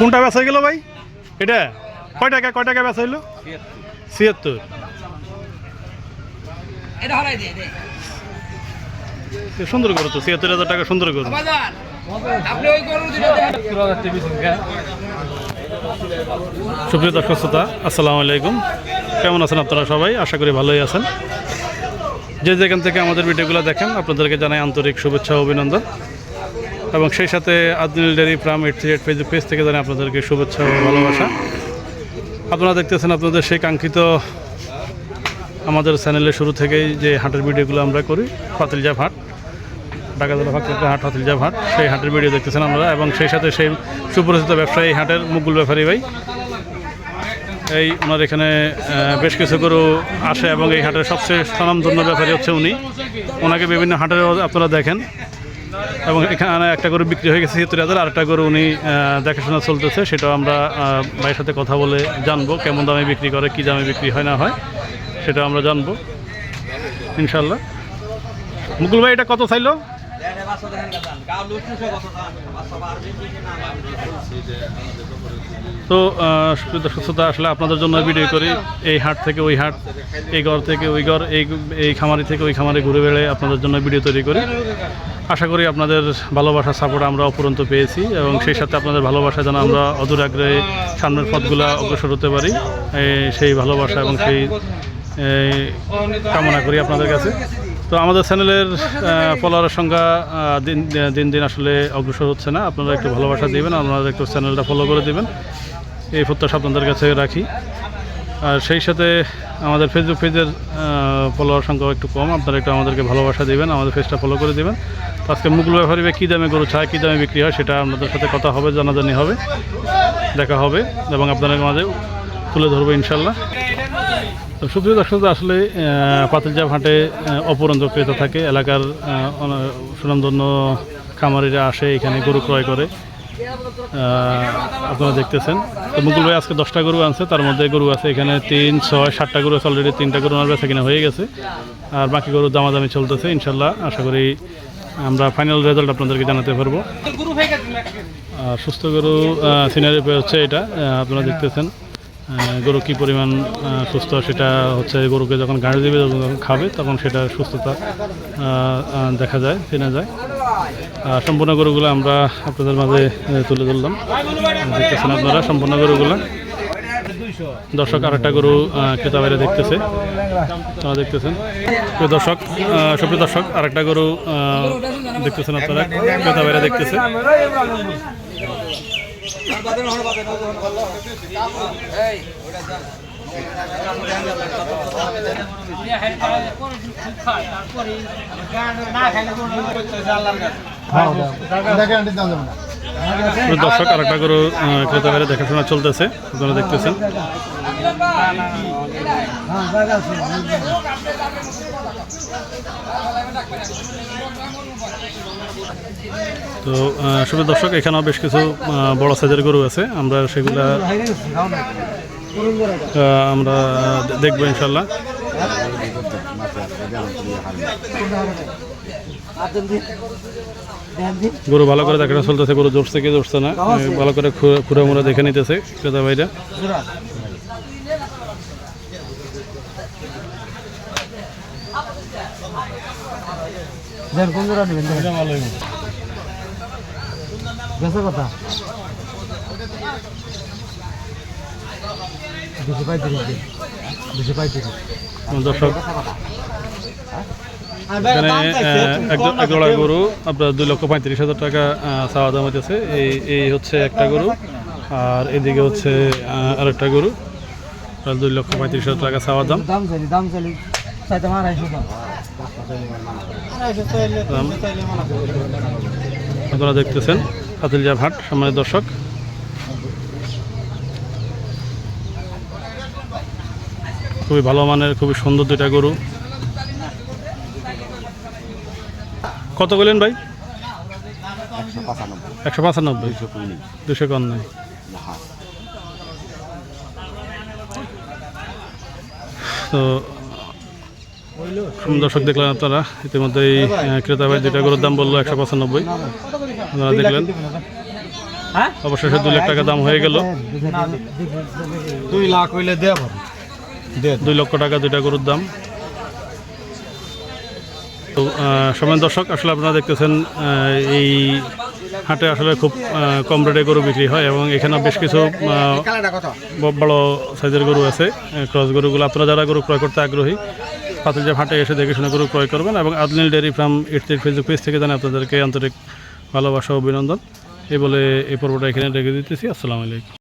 কোনটা বেচা গেল ভাই? এটা? কয় টাকা কয় টাকা বেচা হইল? ছিয়াত্তর। সুন্দর করো তো ছিয়াত্তর হাজার টাকা সুন্দর করো সুপ্রিয় দর্শক শ্রোতা আসসালামু আলাইকুম। কেমন আছেন আপনারা সবাই? আশা করি ভালোই আছেন। যে যেখান থেকে আমাদের ভিডিওগুলো দেখেন আপনাদেরকে জানাই আন্তরিক শুভেচ্ছা ও অভিনন্দন। এবং সেই সাথে Adil dairy farm eight three eight page page থেকে জানাই আপনাদেরকে শুভেচ্ছা ও ভালোবাসা। আপনারা দেখতেছেন আপনাদের সেই কাঙ্ক্ষিত আমাদের চ্যানেলের শুরু থেকেই যে হাটের ভিডিওগুলো আমরা করি ফাতিলজাপ হাট ঢাকা জেলা হাট হাতিলজাপ হাট সেই হাটের ভিডিও দেখতেছেন আমরা এবং সেই সাথে সেই সুপরিচিত ব্যবসায়ী হাটের মুকুল ব্যাপারী ভাই। এই ওনার এখানে বেশ কিছু গরু আসে এবং এই হাটের সবচেয়ে স্বনামধন্য ব্যাপারী হচ্ছে উনি। ওনাকে বিভিন্ন হাটেও আপনারা দেখেন। এবং এখানে একটা গরু বিক্রি হয়ে গেছে ছিয়াত্তর হাজার, আরেকটা গরু উনি দেখাশোনা চলতেছে, সেটাও আমরা ভাইয়ের সাথে কথা বলে জানব কেমন দামে বিক্রি করে, কী দামে বিক্রি হয় না হয় সেটা আমরা জানব ইনশাল্লাহ মুকুল ভাই, এটা কত চাইলো? তো দর্শক শ্রোতা, আসলে আপনাদের জন্য ভিডিও করি। এই হাট থেকে ওই হাট, এই ঘর থেকে ওই ঘর, এই এই খামারি থেকে ওই খামারে ঘুরে বেড়ে আপনাদের জন্য ভিডিও তৈরি করি। আশা করি আপনাদের ভালোবাসার সাপোর্ট আমরা অপরন্ত পেয়েছি এবং সেই সাথে আপনাদের ভালোবাসা যেন আমরা অদূর আগ্রহে সামনের পথগুলো অগ্রসর হতে পারি। সেই ভালোবাসা এবং সেই কামনা করি আপনাদের কাছে। তো আমাদের চ্যানেলের ফলোয়ারের সংখ্যা দিন দিন দিন আসলে অগ্রসর হচ্ছে না। আপনারা একটু ভালোবাসা দিবেন আপনারা একটু চ্যানেলটা ফলো করে দিবেন। এই প্রত্যাশা আপনাদের কাছে রাখি। আর সেই সাথে আমাদের ফেসবুক পেজের ফলোয়ার সংখ্যা একটু কম। আপনারা একটু আমাদেরকে ভালোবাসা দিবেন আমাদের পেজটা ফলো করে দিবেন। আজকে মুকুল ব্যাপারী কী দামে গরু চায় কী দামে বিক্রি হয় সেটা আপনাদের সাথে কথা হবে জানাজানি হবে দেখা হবে এবং আপনাদের মাঝে তুলে ধরবো ইনশাল্লাহ। তো সুপ্রিয় দর্শক আসলে পাতিলজা হাটে আহ, অপরন্ত ক্রেতা থাকে। এলাকার সুনামধন্য খামারিরা আসে এখানে গরু ক্রয় করে। আপনারা দেখতেছেন। তো মুকুল ভাই আজকে দশটা গরু আনছে তার মধ্যে গরু আছে এখানে তিন ছয় সাতটা গরু আছে অলরেডি তিনটা গরু ওনার বেচা কিনা হয়ে গেছে। আর বাকি গরু দামাদামি চলতেছে ইনশাল্লাহ আশা করি আমরা ফাইনাল রেজাল্ট আপনাদেরকে জানাতে পারব। আর সুস্থ গরু সিনারি হচ্ছে এটা আপনারা দেখতেছেন। গরু কি পরিমাণ সুস্থ? সেটা হচ্ছে গরুকে যখন গাড়ি দেবে যখন খাবে তখন সেটা সুস্থতা দেখা যায় চেনা যায়। আর সম্পূর্ণ গরুগুলো আমরা আপনাদের মাঝে তুলে ধরলাম। দেখতেছেন আপনারা সম্পূর্ণ গরুগুলো। দর্শক আরেকটা গরু আহ, ক্রেতা বাইরে দেখতেছে। আপনারা দেখতেছেন। দর্শক সুপ্রিয় দর্শক আরেকটা গরু আহ, দেখতেছেন আপনারা। ক্রেতা বাইরে দেখতেছে। দর্শক আরেকটা গরু আহ, ক্রেতা বাইরে দেখাশোনা চলতেছে আপনারা দেখতেছেন। তো শুভ দর্শক, এখানেও বেশ কিছু বড় সাইজের গরু আছে। আমরা সেগুলা আমরা দেখব ইনশাল্লাহ গরু ভালো করে দেখানো চলতেছে, গরু জোরছে কি জোরছে না। ভালো করে খুঁড়ে মুড়ে দেখে নিতেছে ক্রেতা ভাইরা। দেন কোন জোড়া নেবেন? বেচা কথা? দুশো পঁয়ত্রিশ দিন দুশো পঁয়ত্রিশ দর্শক। এখানে আহ, এক এক জোড়া গরু আপনার দুই লক্ষ পঁয়ত্রিশ হাজার টাকা চাওয়া দাম হইতেছে। এই এই হচ্ছে একটা গরু। আর এদিকে হচ্ছে আরেকটা গরু। আর দুই লক্ষ পঁয়ত্রিশ হাজার টাকা চাওয়া দাম। দাম চাইলি দাম চাইলি চাইতাম আড়াইশো দাম। দাম আপনারা দেখতেছেন ফাতিলজা হাট সম্মানিত দর্শক। খুবই ভালো মানের খুবই সুন্দর দুইটা গরু। কত বললেন ভাই? একশো পঁচানব্বই। দুশো কম নেই তো দর্শক দেখলেন আপনারা। ইতিমধ্যেই ক্রেতা ভাই দুইটা গরুর দাম বলল একশো পঁচানব্বই। আপনারা দেখলেন। অবশেষে দু লাখ টাকা দাম হয়ে গেল। দুই লাখ হইলে দেয়া দুই লক্ষ টাকা দুইটা গরুর দাম। তো সময় দর্শক আসলে আপনারা দেখতেছেন এই হাটে আসলে খুব কম রেটে গরু বিক্রি হয় এবং এখানে বেশ কিছু বড় সাইজের গরু আছে ক্রস গরুগুলো। আপনারা যারা গরু ক্রয় করতে আগ্রহী পাতিলজাপ হাটে এসে দেখে শুনে গরু ক্রয় করবেন এবং আদলিন ডেয়ারি ফার্ম ইটির ফেসবুক পেজ থেকে জানি আপনাদেরকে আন্তরিক ভালোবাসা অভিনন্দন। এই বলে এই পর্বটা এখানে রেখে দিতেছি। আসসালামু আলাইকুম।